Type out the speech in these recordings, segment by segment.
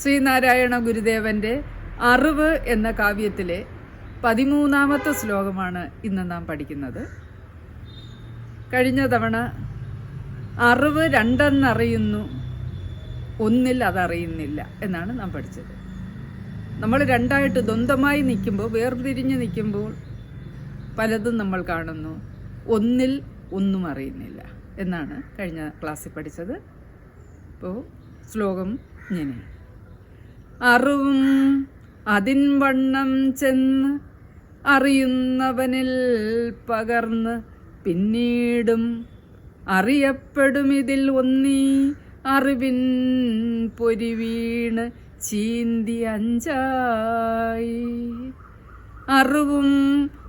ശ്രീനാരായണ ഗുരുദേവന്റെ അറിവ് എന്ന കാവ്യത്തിലെ പതിമൂന്നാമത്തെ ശ്ലോകമാണ് ഇന്ന് നാം പഠിക്കുന്നത്. കഴിഞ്ഞ തവണ അറിവ് രണ്ടെന്നറിയുന്നു ഒന്നിൽ അതറിയുന്നില്ല എന്നാണ് നാം പഠിച്ചത്. നമ്മൾ രണ്ടായിട്ട് ദ്വന്ദ്മായി നിൽക്കുമ്പോൾ വേർതിരിഞ്ഞ് നിൽക്കുമ്പോൾ പലതും നമ്മൾ കാണുന്നു. ഒന്നിൽ ഒന്നും അറിയുന്നില്ല എന്നാണ് കഴിഞ്ഞ ക്ലാസ്സിൽ പഠിച്ചത്. ഇപ്പോൾ ശ്ലോകം ഇങ്ങനെ. അറിവും അതിൻ വണ്ണം ചെന്ന് അറിയുന്നവനിൽ പകർന്ന് പിന്നീടും അറിയപ്പെടും ഇതിൽ ഒന്നീ അറിവിൻ പൊരി വീണ് ചീന്തി അഞ്ചായി. അറിവും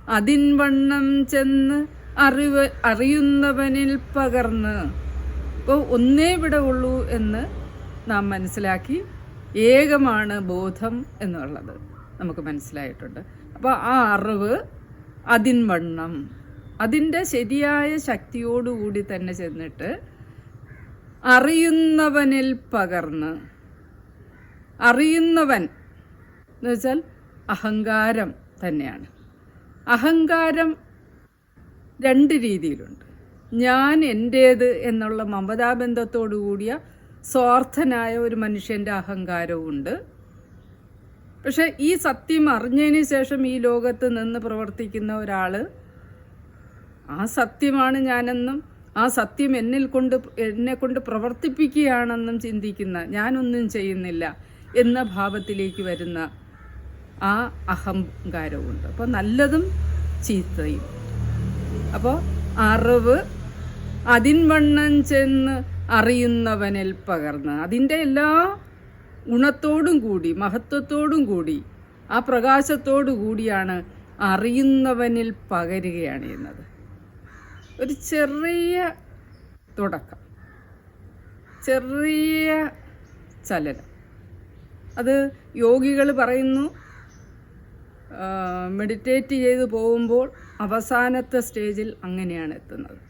അതിൻ വണ്ണം ചെന്ന് അറിവ് അറിയുന്നവനിൽ പകർന്ന് ഇപ്പോൾ ഒന്നേ ഇവിടെ ഉള്ളൂ എന്ന് നാം മനസ്സിലാക്കി ഏകമാണ് ബോധം എന്നുള്ളത് നമുക്ക് മനസ്സിലായിട്ടുണ്ട്. അപ്പോൾ ആ അറിവ് അതിൻവണ്ണം അതിന്റെ ശരിയായ ശക്തിയോടുകൂടി തന്നെ ചെന്നിട്ട് അറിയുന്നവനിൽ പകർന്ന് അറിയുന്നവൻ എന്ന് വെച്ചാൽ അഹങ്കാരം തന്നെയാണ്. അഹങ്കാരം രണ്ട് രീതിയിലുണ്ട്. ഞാൻ എന്റേത് എന്നുള്ള മമതാബന്ധത്തോടു കൂടിയ സ്വാർത്ഥനായ ഒരു മനുഷ്യന്റെ അഹങ്കാരവുമുണ്ട് പക്ഷെ ഈ സത്യം അറിഞ്ഞതിന് ശേഷം ഈ ലോകത്ത് നിന്ന് പ്രവർത്തിക്കുന്ന ഒരാൾ ആ സത്യമാണ് ഞാനെന്നും ആ സത്യം എന്നിൽ കൊണ്ട് എന്നെ കൊണ്ട് പ്രവർത്തിപ്പിക്കുകയാണെന്നും ചിന്തിക്കുന്ന ഞാനൊന്നും ചെയ്യുന്നില്ല എന്ന ഭാവത്തിലേക്ക് വരുന്ന ആ അഹങ്കാരവുമുണ്ട് അപ്പോൾ നല്ലതും ചീത്തയും. അപ്പോൾ അറിവ് അതിൻവണ്ണം ചെന്ന് അറിയുന്നവനിൽ പകർന്ന്. അതിന്റെ എല്ലാ ഗുണത്തോടും കൂടി മഹത്വത്തോടും കൂടി ആ പ്രകാശത്തോടു കൂടിയാണ് അറിയുന്നവനിൽ പകരുകയാണ് ചെയ്യുന്നത് ഒരു ചെറിയ തുടക്കം ചെറിയ ചലനം. അത് യോഗികൾ പറയുന്നു മെഡിറ്റേറ്റ് ചെയ്ത് പോകുമ്പോൾ അവസാനത്തെ സ്റ്റേജിൽ അങ്ങനെയാണ് എത്തുന്നത്.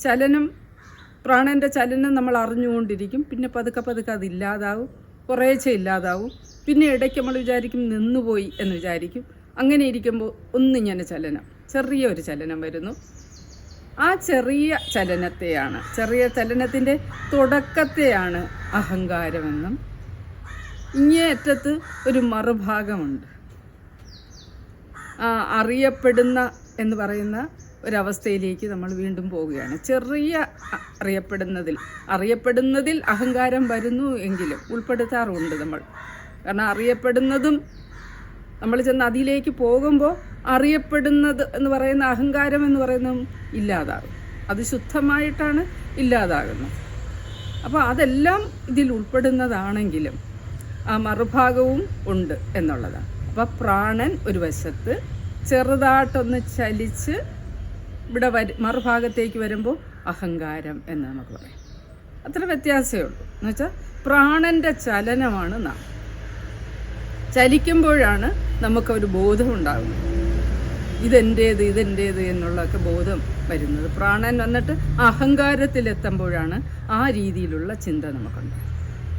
ചലനം പ്രാണന്റെ ചലനം നമ്മൾ അറിഞ്ഞുകൊണ്ടിരിക്കും. പിന്നെ പതുക്കെ പതുക്കെ അത് ഇല്ലാതാവും. കുറേശ്ശെ ഇല്ലാതാവും. പിന്നെ ഇടയ്ക്ക് നമ്മൾ വിചാരിക്കും നിന്നുപോയി എന്ന് വിചാരിക്കും. അങ്ങനെ ഇരിക്കുമ്പോൾ ഒന്നിങ്ങനെ ചലനം ചെറിയൊരു ചലനം വരുന്നു. ആ ചെറിയ ചലനത്തെയാണ് ചെറിയ ചലനത്തിന്റെ തുടക്കത്തെയാണ് അഹങ്കാരമെന്നും. ഇങ്ങേ അറ്റത്ത് ഒരു മറുഭാഗമുണ്ട്. അറിയപ്പെടുന്ന എന്ന് പറയുന്ന ഒരവസ്ഥയിലേക്ക് നമ്മൾ വീണ്ടും പോവുകയാണ്. ചെറിയ അറിയപ്പെടുന്നതിൽ അറിയപ്പെടുന്നതിൽ അഹങ്കാരം വരുന്നു എങ്കിലും ഉൾപ്പെടുത്താറുണ്ട് നമ്മൾ. കാരണം അറിയപ്പെടുന്നതും നമ്മൾ ചെന്ന് അതിലേക്ക് പോകുമ്പോൾ അറിയപ്പെടുന്നത് എന്ന് പറയുന്ന അഹങ്കാരം എന്ന് പറയുന്നതും ഇല്ലാതാകും. അത് ശുദ്ധമായിട്ടാണ് ഇല്ലാതാകുന്നത്. അപ്പോൾ അതെല്ലാം ഇതിൽ ഉൾപ്പെടുന്നതാണെങ്കിലും ആ മറുഭാഗവും ഉണ്ട് എന്നുള്ളതാണ്. അപ്പോൾ പ്രാണൻ ഒരു വശത്ത് ചെറുതായിട്ടൊന്ന് ചലിച്ച് ഇവിടെ വര മറുഭാഗത്തേക്ക് വരുമ്പോൾ അഹങ്കാരം എന്ന് നമുക്ക് പറയാം. അത്ര വ്യത്യാസമേ ഉള്ളൂ. എന്ന് വെച്ചാൽ പ്രാണന്റെ ചലനമാണ് നാം. ചലിക്കുമ്പോഴാണ് നമുക്കൊരു ബോധം ഉണ്ടാകുന്നത് ഇതെന്റേത് ഇതെന്റേത് എന്നുള്ളതൊക്കെ ബോധം വരുന്നത്. പ്രാണൻ വന്നിട്ട് അഹങ്കാരത്തിലെത്തുമ്പോഴാണ് ആ രീതിയിലുള്ള ചിന്ത നമുക്കുണ്ട്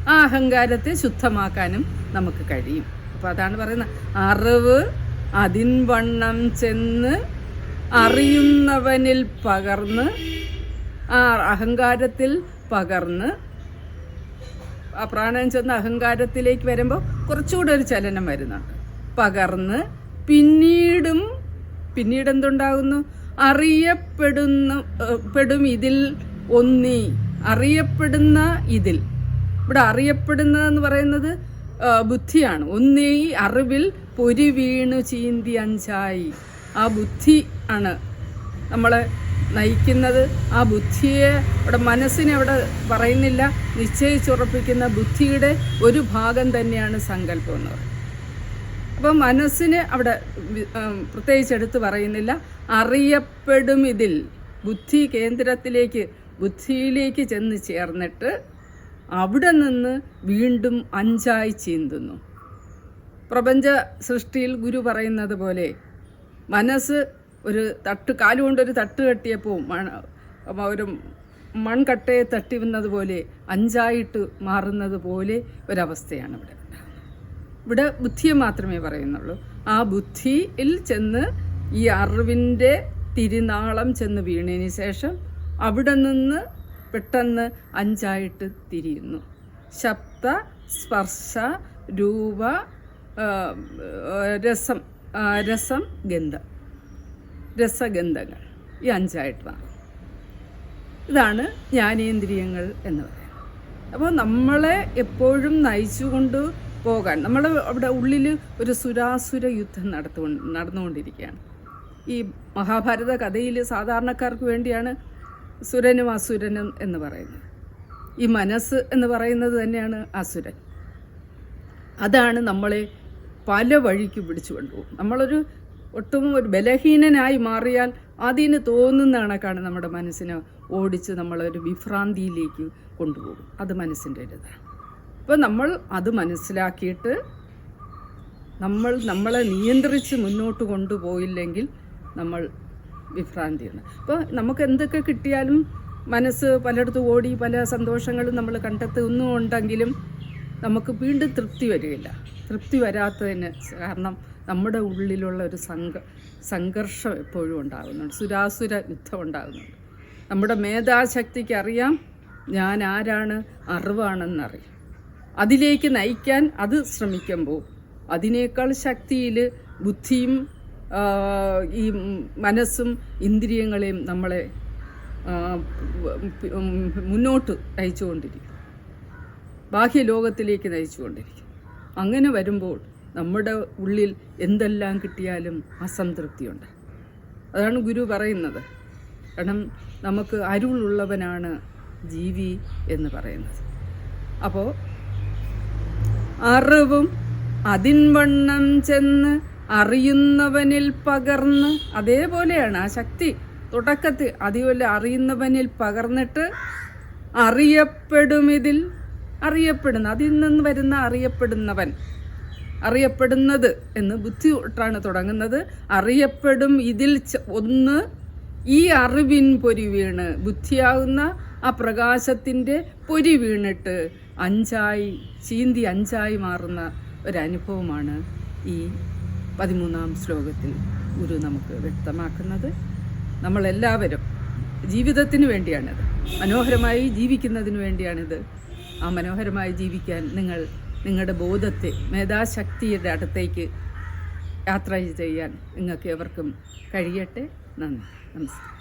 ആ അഹങ്കാരത്തെ ശുദ്ധമാക്കാനും നമുക്ക് കഴിയും. അപ്പോൾ അതാണ് പറയുന്നത്. അറിവ് അതിൻവണ്ണം ചെന്ന് അറിയുന്നവനിൽ പകർന്ന് ആ അഹങ്കാരത്തിൽ പകർന്ന്. ആ പ്രാണൻ ചെന്ന് അഹങ്കാരത്തിലേക്ക് വരുമ്പോൾ കുറച്ചുകൂടെ ഒരു ചലനം വരുന്നുണ്ട്. പകർന്ന് പിന്നീടും പിന്നീട് എന്തുണ്ടാകുന്നു? അറിയപ്പെടുന്ന പെടും ഇതിൽ ഒന്നി. അറിയപ്പെടുന്ന ഇതിൽ. ഇവിടെ അറിയപ്പെടുന്നതെന്ന് പറയുന്നത് ബുദ്ധിയാണ്. ഒന്നേ അറിവിൽ പൊരി വീണു ചീന്തി അഞ്ചായി. ആ ബുദ്ധി ആണ് നമ്മളെ നയിക്കുന്നത്. ആ ബുദ്ധിയെ അവിടെ മനസ്സിനെ അവിടെ പറയുന്നില്ല. നിശ്ചയിച്ചുറപ്പിക്കുന്ന ബുദ്ധിയുടെ ഒരു ഭാഗം തന്നെയാണ് സങ്കല്പം എന്ന് പറയുന്നത്. അപ്പം മനസ്സിന് അവിടെ പ്രത്യേകിച്ച് എടുത്ത് പറയുന്നില്ല. അറിയപ്പെടും ഇതിൽ. ബുദ്ധി കേന്ദ്രത്തിലേക്ക് ബുദ്ധിയിലേക്ക് ചെന്ന് ചേർന്നിട്ട് അവിടെ നിന്ന് വീണ്ടും അഞ്ചായി ചീന്തുന്നു. പ്രപഞ്ച സൃഷ്ടിയിൽ ഗുരു പറയുന്നത് പോലെ മനസ്സ് ഒരു തട്ട് കാലുകൊണ്ടൊരു തട്ട് കെട്ടിയപ്പോൾ മണ ഒരു മൺകട്ടയെ തട്ടിവുന്നത് പോലെ അഞ്ചായിട്ട് മാറുന്നത് പോലെ ഒരവസ്ഥയാണ് ഇവിടെ. ഇവിടെ ബുദ്ധിയെ മാത്രമേ പറയുന്നുള്ളൂ. ആ ബുദ്ധിയിൽ ചെന്ന് ഈ അറിവിന്റെ തിരുനാളം ചെന്ന് വീണതിന് ശേഷം അവിടെ നിന്ന് പെട്ടെന്ന് അഞ്ചായിട്ട് തിരിയുന്നു. ശബ്ദ സ്പർശ രൂപ രസം. രസം ഗന്ധം. രസഗന്ധങ്ങൾ. ഈ അഞ്ചായിട്ടാണ് ഇതാണ് ജ്ഞാനേന്ദ്രിയങ്ങൾ എന്ന് പറയുന്നത്. അപ്പോൾ നമ്മളെ എപ്പോഴും നയിച്ചുകൊണ്ട് പോകാൻ നമ്മൾ അവിടെ ഉള്ളിൽ ഒരു സുരാസുര യുദ്ധം നടത്തു നടന്നുകൊണ്ടിരിക്കുകയാണ്. ഈ മഹാഭാരത കഥയിൽ സാധാരണക്കാർക്ക് വേണ്ടിയാണ് സുരനും അസുരനും എന്ന് പറയുന്നത്. ഈ മനസ്സ് എന്ന് പറയുന്നത് തന്നെയാണ് അസുരൻ. അതാണ് നമ്മളെ പല വഴിക്ക് പിടിച്ചു കൊണ്ടുപോകും. നമ്മളൊരു ഒട്ടും ഒരു ബലഹീനനായി മാറിയാൽ അതിന് തോന്നുന്ന കണക്കാണ് നമ്മുടെ മനസ്സിനെ ഓടിച്ച് നമ്മളൊരു വിഭ്രാന്തിയിലേക്ക് കൊണ്ടുപോകും. അത് മനസ്സിന്റെ ഒരു അപ്പോൾ നമ്മൾ അത് മനസ്സിലാക്കിയിട്ട് നമ്മൾ നമ്മളെ നിയന്ത്രിച്ച് മുന്നോട്ട് കൊണ്ടുപോയില്ലെങ്കിൽ നമ്മൾ വിഭ്രാന്തിയാണ്. അപ്പോൾ നമുക്ക് എന്തൊക്കെ കിട്ടിയാലും മനസ്സ് പലയിടത്തും ഓടി പല സന്തോഷങ്ങളും നമ്മൾ കണ്ടെത്തുന്നുണ്ടെങ്കിലും നമുക്ക് വീണ്ടും തൃപ്തി വരികയില്ല. തൃപ്തി വരാത്തതിന് കാരണം നമ്മുടെ ഉള്ളിലുള്ള ഒരു സംഘ സംഘർഷം എപ്പോഴും ഉണ്ടാകുന്നുണ്ട്. സുരാസുര യുദ്ധം ഉണ്ടാകുന്നുണ്ട്. നമ്മുടെ മേധാശക്തിക്ക് അറിയാം ഞാൻ ആരാണ് അറിവാണെന്നറിയാം. അതിലേക്ക് നയിക്കാൻ അത് ശ്രമിക്കുമ്പോൾ അതിനേക്കാൾ ശക്തിയിൽ ബുദ്ധിയും ഈ മനസ്സും ഇന്ദ്രിയങ്ങളെയും നമ്മളെ മുന്നോട്ട് നയിച്ചുകൊണ്ടിരിക്കും. ബാഹ്യലോകത്തിലേക്ക് നയിച്ചുകൊണ്ടിരിക്കും അങ്ങനെ വരുമ്പോൾ നമ്മുടെ ഉള്ളിൽ എന്തെല്ലാം കിട്ടിയാലും അസംതൃപ്തിയുണ്ട് അതാണ് ഗുരു പറയുന്നത്. കാരണം നമുക്ക് അരുളുള്ളവനാണ് ജീവി എന്ന് പറയുന്നത്. അപ്പോൾ അറിവും അതിൻവണ്ണം ചെന്ന് അറിയുന്നവനിൽ പകർന്ന് അതേപോലെയാണ് ആ ശക്തി തുടക്കത്തിൽ അതേപോലെ അറിയുന്നവനിൽ പകർന്നിട്ട് അറിയപ്പെടുമിതിൽ അറിയപ്പെടുന്ന അതിൽ നിന്ന് വരുന്ന അറിയപ്പെടുന്നവൻ. അറിയപ്പെടുന്നത് എന്ന് ബുദ്ധി തൊട്ടാണ് തുടങ്ങുന്നത്. അറിയപ്പെടും ഇതിൽ ഒന്ന് ഈ അറിവിൻ പൊരി വീണ്. ബുദ്ധിയാകുന്ന ആ പ്രകാശത്തിന്റെ പൊരി വീണിട്ട് അഞ്ചായി ചീന്തി അഞ്ചായി മാറുന്ന ഒരനുഭവമാണ് ഈ പതിമൂന്നാം ശ്ലോകത്തിൽ ഗുരു നമുക്ക് വ്യക്തമാക്കുന്നത്. നമ്മളെല്ലാവരും ജീവിതത്തിന് വേണ്ടിയാണിത്. മനോഹരമായി ജീവിക്കുന്നതിന് വേണ്ടിയാണിത്. ആ മനോഹരമായി ജീവിക്കാൻ നിങ്ങൾ നിങ്ങളുടെ ബോധത്തെ മേധാശക്തിയുടെ അടുത്തേക്ക് യാത്ര ചെയ്യാൻ നിങ്ങൾക്ക് എവർക്കും കഴിയട്ടെ. നന്ദി. നമസ്കാരം.